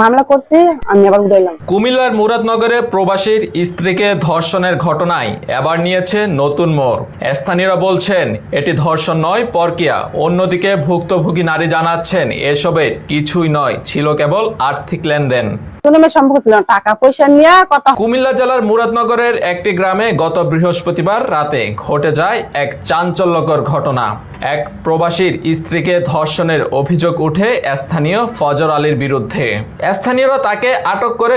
মামলা করছি, আমি আবার উঠাইলাম কুমিল্লার মুরাদনগরে প্রবাসীর স্ত্রীকে ধর্ষণের ঘটনায় এবার নিয়েছে নতুন মোড়। স্থানীয়রা বলছেন, এটি ধর্ষণ নয়, পরকিয়া। অন্যদিকে ভুক্তভোগী নারী জানাচ্ছেন, এসবে কিছুই নয়, ছিল কেবল আর্থিক লেনদেন। আটক করে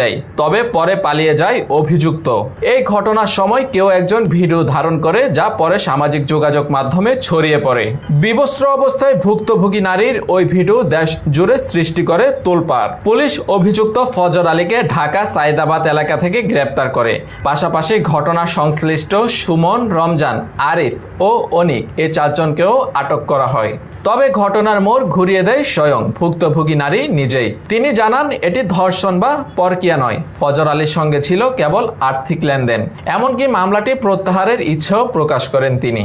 দেয়, তবে পরে পালিয়ে যায় অভিযুক্ত। এই ঘটনার সময় কেউ একজন ভিডিও ধারণ করে যা পরে সামাজিক যোগাযোগ মাধ্যমে ছড়িয়ে পড়ে। বিবস্ত্র অবস্থায় ভুক্তভোগী নারীর ওই ভিডিও দেশ জুড়ে সৃষ্টি করে তোলপাড়। পুলিশ অভিযুক্ত ফজর আলীকে ঢাকা সাইদাবাদ এলাকা থেকে গ্রেপ্তার করে। পাশাপাশি ঘটনা সংশ্লিষ্ট সুমন, রমজান, আরিফ ও অনিক এ চারজনকেও আটক করা হয়। তবে ঘটনার মোড় ঘুরিয়ে দেয় স্বয়ং ভুক্তভোগী নারী নিজেই। তিনি জানান, এটি ধর্ষণ বা পরকিয়া নয়। ফজর আলীর সঙ্গে ছিল কেবল আর্থিক লেনদেন। এমনকি মামলাটি প্রত্যাহারের ইচ্ছেও প্রকাশ করেন তিনি।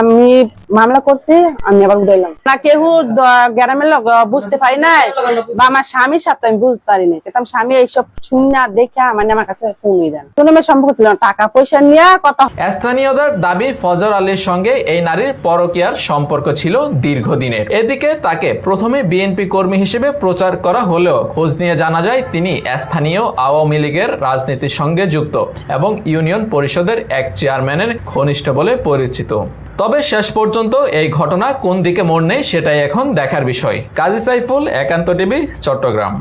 আমি মামলা করছি, আমি আবার উঠাইলাম না, কেউ গ্রামের লোক বুঝতে পারি নাই, বা আমার স্বামীর সাথে আমি বুঝতে পারি নাই। কিন্তু স্বামী এইসব শুনে দেখে মানে আমার কাছে ফোন দেন দুজনের সম্পর্ক ছিল। টাকা পয়সা নিয়ে কথা স্থানীয়দের দাবি, ফজর আলীর সঙ্গে এই নারীর পরকীয়ার সম্পর্ক ছিল দীর্ঘদিনের। এদিকে তাকে প্রথমে বিএনপি কর্মী হিসেবে প্রচার করা হলেও খোঁজ নিয়ে জানা যায়, তিনি স্থানীয় আওয়ামী লীগের রাজনীতির সঙ্গে যুক্ত এবং ইউনিয়ন পরিষদের এক চেয়ারম্যানের ঘনিষ্ঠ বলে পরিচিত। তবে শেষ পর্যন্ত এই ঘটনা কোন দিকে মোড় নেই সেটাই এখন দেখার বিষয়। কাজী সাইফুল, একান্ত টিভি, চট্টগ্রাম।